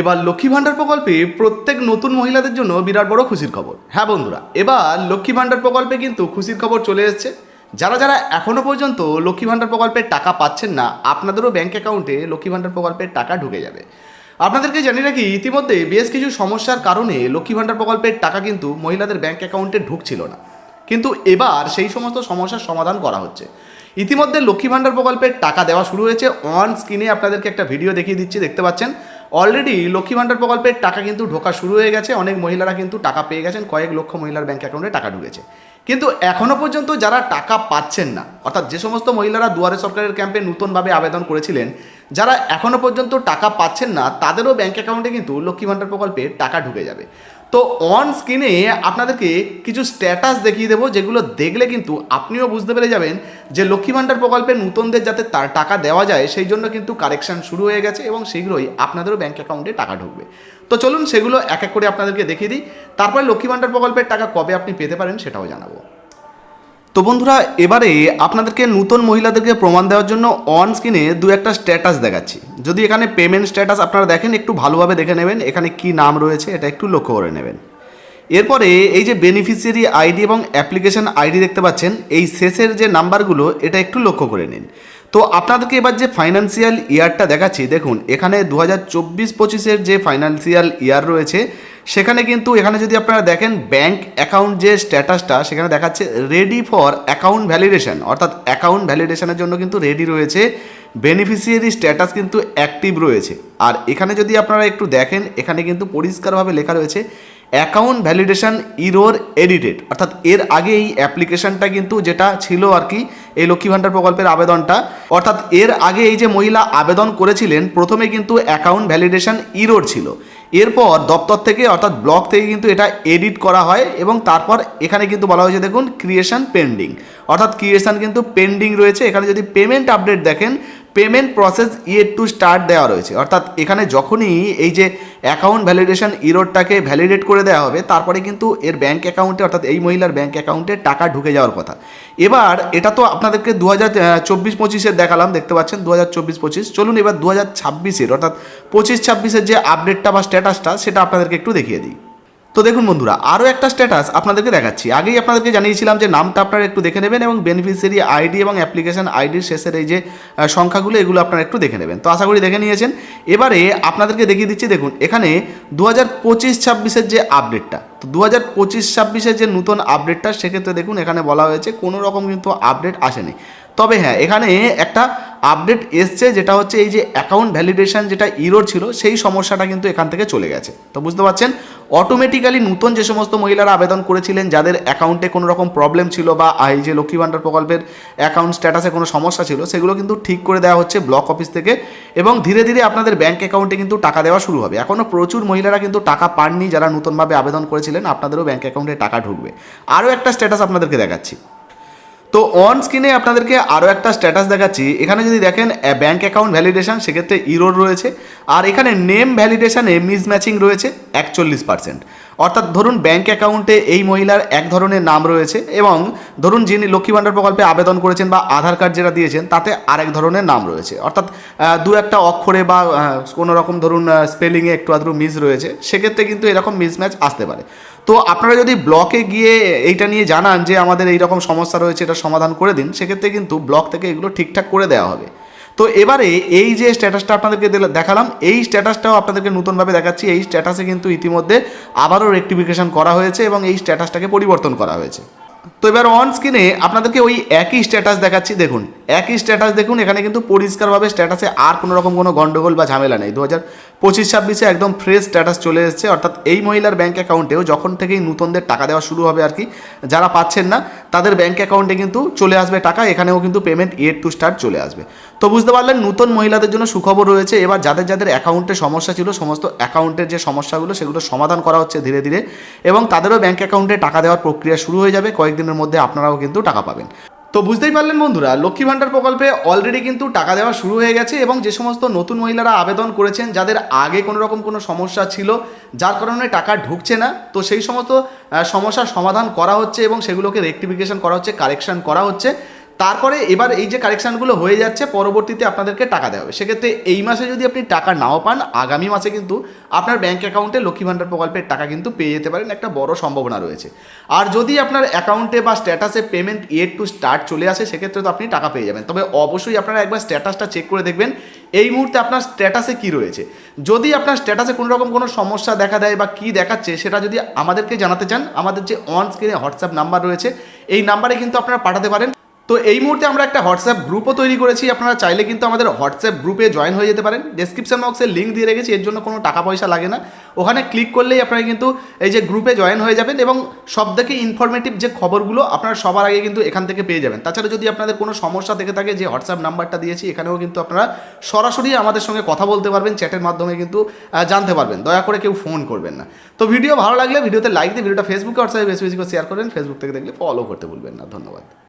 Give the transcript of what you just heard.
এবার লক্ষ্মী ভাণ্ডার প্রকল্পে প্রত্যেক নতুন মহিলাদের জন্য বিরাট বড় খুশির খবর। হ্যাঁ বন্ধুরা, এবার লক্ষ্মী ভাণ্ডার প্রকল্পে কিন্তু খুশির খবর চলে এসেছে। যারা যারা এখনও পর্যন্ত লক্ষ্মী ভাণ্ডার প্রকল্পের টাকা পাচ্ছেন না, আপনাদেরও ব্যাঙ্ক অ্যাকাউন্টে লক্ষ্মী ভাণ্ডার প্রকল্পের টাকা ঢুকে যাবে। আপনাদেরকে জানি রাখি, ইতিমধ্যে বেশ কিছু সমস্যার কারণে লক্ষ্মী ভাণ্ডার প্রকল্পের টাকা কিন্তু মহিলাদের ব্যাঙ্ক অ্যাকাউন্টে ঢুকছিল না। কিন্তু এবার সেই সমস্ত সমস্যার সমাধান করা হচ্ছে। ইতিমধ্যে লক্ষ্মী ভাণ্ডার প্রকল্পের টাকা দেওয়া শুরু হয়েছে। অন স্ক্রিনে আপনাদেরকে একটা ভিডিও দেখিয়ে দিচ্ছি, দেখতে পাচ্ছেন? অলরেডি লক্ষ্মী ভাণ্ডার প্রকল্পের টাকা কিন্তু ঢোকা শুরু হয়ে গেছে। অনেক মহিলারা কিন্তু টাকা পেয়ে গেছেন, কয়েক লক্ষ মহিলার ব্যাঙ্ক অ্যাকাউন্টে টাকা ঢুকেছে। কিন্তু এখনও পর্যন্ত যারা টাকা পাচ্ছেন না, অর্থাৎ যে সমস্ত মহিলারা দুয়ারে সরকারের ক্যাম্পে নতুনভাবে আবেদন করেছিলেন, যারা এখনও পর্যন্ত টাকা পাচ্ছেন না, তাদেরও ব্যাঙ্ক অ্যাকাউন্টে কিন্তু লক্ষ্মী ভাণ্ডার প্রকল্পে টাকা ঢুকে যাবে। তো অন স্ক্রিনে আপনাদেরকে কিছু স্ট্যাটাস দেখিয়ে দেবো, যেগুলো দেখলে কিন্তু আপনিও বুঝতে পেরে যাবেন যে লক্ষ্মী ভাণ্ডার প্রকল্পে নূতনদের যাতে তার টাকা দেওয়া যায়, সেই জন্য কিন্তু কারেকশান শুরু হয়ে গেছে এবং শীঘ্রই আপনাদেরও ব্যাঙ্ক অ্যাকাউন্টে টাকা ঢুকবে। তো চলুন সেগুলো এক এক করে আপনাদেরকে দেখিয়ে দিই। তারপরে লক্ষ্মী ভাণ্ডার প্রকল্পের টাকা কবে আপনি পেতে পারেন সেটাও জানাব। তো বন্ধুরা, এবারে আপনাদেরকে নতুন মহিলাদেরকে প্রমাণ দেওয়ার জন্য অন স্ক্রিনে দু একটা স্ট্যাটাস দেখাচ্ছি। যদি এখানে পেমেন্ট স্ট্যাটাস আপনারা দেখেন, একটু ভালোভাবে দেখে নেবেন, এখানে কি নাম রয়েছে এটা একটু লক্ষ্য করে নেবেন। এরপরে এই যে বেনিফিসিয়ারি আইডি এবং অ্যাপ্লিকেশন আইডি দেখতে পাচ্ছেন, এই শেষের যে নাম্বারগুলো এটা একটু লক্ষ্য করে নিন। তো আপনাদেরকে এবার যে ফাইন্যান্সিয়াল ইয়ারটা দেখাচ্ছি, দেখুন, এখানে দু হাজার চব্বিশ পঁচিশের যে ফাইন্যান্সিয়াল ইয়ার রয়েছে, সেখানে কিন্তু এখানে যদি আপনারা দেখেন ব্যাংক অ্যাকাউন্ট যে স্ট্যাটাসটা সেখানে দেখাচ্ছে রেডি ফর অ্যাকাউন্ট ভ্যালিডেশন অর্থাৎ অ্যাকাউন্ট ভ্যালিডেশনের জন্য কিন্তু রেডি রয়েছে বেনিফিশিয়ারি স্ট্যাটাস কিন্তু অ্যাক্টিভ রয়েছে। আর এখানে যদি আপনারা একটু দেখেন, এখানে কিন্তু পরিষ্কারভাবে লেখা রয়েছে অ্যাকাউন্ট ভ্যালিডেশন ইরোর এডিটেড। অর্থাৎ এর আগে এই অ্যাপ্লিকেশনটা কিন্তু যেটা ছিল আর কি, এই লক্ষ্মী ভাণ্ডার প্রকল্পের আবেদনটা, অর্থাৎ এর আগে এই যে মহিলা আবেদন করেছিলেন, প্রথমে কিন্তু অ্যাকাউন্ট ভ্যালিডেশন ইরোর ছিল। এরপর দপ্তর থেকে, অর্থাৎ ব্লক থেকে কিন্তু এটা এডিট করা হয় এবং তারপর এখানে কিন্তু বলা হয়েছে, দেখুন ক্রিয়েশন পেন্ডিং অর্থাৎ ক্রিয়েশন কিন্তু পেন্ডিং রয়েছে। এখানে যদি পেমেন্ট আপডেট দেখেন payment process yet to start দেওয়া রয়েছে। অর্থাৎ এখানে যখনই এই যে অ্যাকাউন্ট ভ্যালিডেশন ইরোডটাকে ভ্যালিডেট করে দেওয়া হবে, তারপরে কিন্তু এর ব্যাঙ্ক অ্যাকাউন্টে অর্থাৎ এই মহিলার ব্যাঙ্ক অ্যাকাউন্টে টাকা ঢুকে যাওয়ার কথা। এবার এটা তো আপনাদেরকে দু হাজার চব্বিশ পঁচিশের দেখালাম, দেখতে পাচ্ছেন দু হাজার চব্বিশ পঁচিশ। চলুন এবার দু হাজার ছাব্বিশের, অর্থাৎ পঁচিশ ছাব্বিশের যে আপডেটটা বা স্ট্যাটাসটা সেটা আপনাদেরকে একটু দেখিয়ে দিই। তো দেখুন বন্ধুরা, আরও একটা স্ট্যাটাস আপনাদেরকে দেখাচ্ছি। আগেই আপনাদেরকে জানিয়েছিলাম যে নামটা আপনারা একটু দেখে নেবেন এবং বেনিফিশিয়ারি আইডি এবং অ্যাপ্লিকেশন আইডির শেষের এই যে সংখ্যাগুলো, এগুলো আপনারা একটু দেখে নেবেন। তো আশা করি দেখে নিয়েছেন। এবারে আপনাদেরকে দেখিয়ে দিচ্ছি, দেখুন, এখানে দু হাজার পঁচিশ ছাব্বিশের যে আপডেটটা তো দু হাজার পঁচিশ ছাব্বিশের যে নতুন আপডেটটা সেক্ষেত্রে দেখুন, এখানে বলা হয়েছে, কোনো রকম কিন্তু আপডেট আসেনি। তবে হ্যাঁ এখানে একটা আপডেট এসছে, যেটা হচ্ছে এই যে অ্যাকাউন্ট ভ্যালিডেশন যেটা ইরোর ছিল, সেই সমস্যাটা কিন্তু এখান থেকে চলে গেছে। তো বুঝতে পারছেন? অটোমেটিক্যালি নতুন যে সমস্ত মহিলারা আবেদন করেছিলেন, যাদের অ্যাকাউন্টে কোনো রকম প্রবলেম ছিল বা এই যে লক্ষ্মী ভাণ্ডার প্রকল্পের অ্যাকাউন্ট স্ট্যাটাসে কোনো সমস্যা ছিল, সেগুলো কিন্তু ঠিক করে দেওয়া হচ্ছে ব্লক অফিস থেকে এবং ধীরে ধীরে আপনাদের ব্যাঙ্ক অ্যাকাউন্টে কিন্তু টাকা দেওয়া শুরু হবে। এখনও প্রচুর মহিলারা কিন্তু টাকা পাননি, যারা নতুনভাবে আবেদন করেছিলেন, আপনাদেরও ব্যাঙ্ক অ্যাকাউন্টে টাকা ঢুকবে। আরও একটা স্ট্যাটাস আপনাদেরকে দেখাচ্ছি। তো অন স্ক্রিনে আপনাদেরকে আরও একটা স্ট্যাটাস দেখাচ্ছি। এখানে যদি দেখেন ব্যাঙ্ক অ্যাকাউন্ট ভ্যালিডেশন সেক্ষেত্রে ইরোর রয়েছে। আর এখানে নেম ভ্যালিডেশনে মিসম্যাচিং রয়েছে একচল্লিশ পার্সেন্ট অর্থাৎ ধরুন ব্যাঙ্ক অ্যাকাউন্টে এই মহিলার এক ধরনের নাম রয়েছে এবং ধরুন, যিনি লক্ষ্মী ভাণ্ডার প্রকল্পে আবেদন করেছেন বা আধার কার্ড যেটা দিয়েছেন, তাতে আরেক ধরনের নাম রয়েছে। অর্থাৎ দু একটা অক্ষরে বা কোনো রকম ধরুন স্পেলিংয়ে একটু আধটু মিস রয়েছে। সেক্ষেত্রে কিন্তু এরকম মিসম্যাচ আসতে পারে। তো আপনারা যদি ব্লকে গিয়ে এইটা নিয়ে জানান যে আমাদের এই রকম সমস্যা রয়েছে, এটা সমাধান করে দিন, সেক্ষেত্রে কিন্তু ব্লক থেকে এগুলো ঠিকঠাক করে দেওয়া হবে। তো এবারে এই যে স্ট্যাটাসটা আপনাদেরকে দেখালাম, এই স্ট্যাটাসটাও আপনাদেরকে নতুনভাবে দেখাচ্ছি। এই স্ট্যাটাসে কিন্তু ইতিমধ্যে আবারও রেক্টিফিকেশন করা হয়েছে এবং এই স্ট্যাটাসটাকে পরিবর্তন করা হয়েছে। তো এবার অন স্ক্রিনে আপনাদেরকে ওই একই স্ট্যাটাস দেখাচ্ছি, দেখুন। একই স্ট্যাটাস দেখুন, এখানে কিন্তু পরিষ্কারভাবে স্ট্যাটাসে আর কোনো রকম কোনো গন্ডগোল বা ঝামেলা নেই। দু হাজার পঁচিশ ছাব্বিশে একদম ফ্রেশ স্ট্যাটাস চলে এসেছে, অর্থাৎ এই মহিলার ব্যাঙ্ক অ্যাকাউন্টেও যখন থেকেই নতুনদের টাকা দেওয়া শুরু হবে আর কি, যারা পাচ্ছেন না, তাদের ব্যাঙ্ক অ্যাকাউন্টে কিন্তু চলে আসবে টাকা, এখানেও কিন্তু পেমেন্ট ইয়ের টু স্টার্ট চলে আসবে। তো বুঝতে পারলেন, নতুন মহিলাদের জন্য সুখবর রয়েছে, এবার যাদের যাদের অ্যাকাউন্টে সমস্যা ছিল, সমস্ত অ্যাকাউন্টের যে সমস্যাগুলো, সেগুলো সমাধান করা হচ্ছে ধীরে ধীরে, এবং তাদেরও ব্যাঙ্ক অ্যাকাউন্টে টাকা দেওয়ার প্রক্রিয়া শুরু হয়ে যাবে। কয়েকদিনের মধ্যে আপনারাও কিন্তু টাকা পাবেন। তো বুঝতেই পারলেন বন্ধুরা, লক্ষ্মী ভাণ্ডার প্রকল্পে অলরেডি কিন্তু টাকা দেওয়া শুরু হয়ে গেছে এবং যে সমস্ত নতুন মহিলারা আবেদন করেছেন, যাদের আগে কোনো রকম কোনো সমস্যা ছিল, যার কারণে টাকা ঢুকছে না, তো সেই সমস্ত সমস্যার সমাধান করা হচ্ছে এবং সেগুলোকে রেক্টিফিকেশন করা হচ্ছে কারেকশান করা হচ্ছে। তারপরে এবার এই যে কারেকশানগুলো হয়ে যাচ্ছে, পরবর্তীতে আপনাদেরকে টাকা দেওয়া হবে। সেক্ষেত্রে এই মাসে যদি আপনি টাকা নাও পান, আগামী মাসে কিন্তু আপনার ব্যাঙ্ক অ্যাকাউন্টে লক্ষ্মী ভাণ্ডার প্রকল্পের টাকা কিন্তু পেয়ে যেতে পারেন, একটা বড় সম্ভাবনা রয়েছে। আর যদি আপনার অ্যাকাউন্টে বা স্ট্যাটাসে পেমেন্ট ইয়েট টু স্টার্ট চলে আসে, সেক্ষেত্রে তো আপনি টাকা পেয়ে যাবেন। তবে অবশ্যই আপনারা একবার স্ট্যাটাসটা চেক করে দেখবেন, এই মুহূর্তে আপনার স্ট্যাটাসে কি রয়েছে। যদি আপনার স্ট্যাটাসে কোনো রকম কোনো সমস্যা দেখা দেয় বা কি দেখাচ্ছে, সেটা যদি আমাদেরকে জানাতে চান, আমাদের যে অন স্ক্রিনে হোয়াটসঅ্যাপ নাম্বার রয়েছে, এই নাম্বারে কিন্তু আপনারা পাঠাতে পারেন। তো এই মুহূর্তে আমরা একটা হোয়াটসঅ্যাপ গ্রুপও তৈরি করেছি। আপনারা চাইলে কিন্তু আমাদের হোয়াটসঅ্যাপ গ্রুপে জয়েন হয়ে যেতে পারেন। ডেসক্রিপশন বক্সে লিঙ্ক দিয়ে রেখেছি, এর জন্য কোনো টাকা পয়সা লাগে না। ওখানে ক্লিক করলেই আপনারা কিন্তু এই যে গ্রুপে জয়েন হয়ে যাবেন এবং সব থেকে ইনফরমেটিভ যে খবরগুলো আপনারা সবার আগে কিন্তু এখান থেকে পেয়ে যাবেন। তাছাড়া যদি আপনাদের কোনো সমস্যা থেকে থাকে, যে হোয়াটসঅ্যাপ নাম্বারটা দিয়েছি, এখানেও কিন্তু আপনারা সরাসরি আমাদের সঙ্গে কথা বলতে পারবেন চ্যাটের মাধ্যমে কিন্তু জানতে পারবেন। দয়া করে কেউ ফোন করবেন না। তো ভিডিও ভালো লাগলে ভিডিওতে লাইক দিয়ে ভিডিওটা ফেসবুকে হোয়াটসঅ্যাপে বেশি বেশি করে শেয়ার করবেন ফেসবুক থেকে দেখলে ফলো করতে ভুলবেন না। ধন্যবাদ।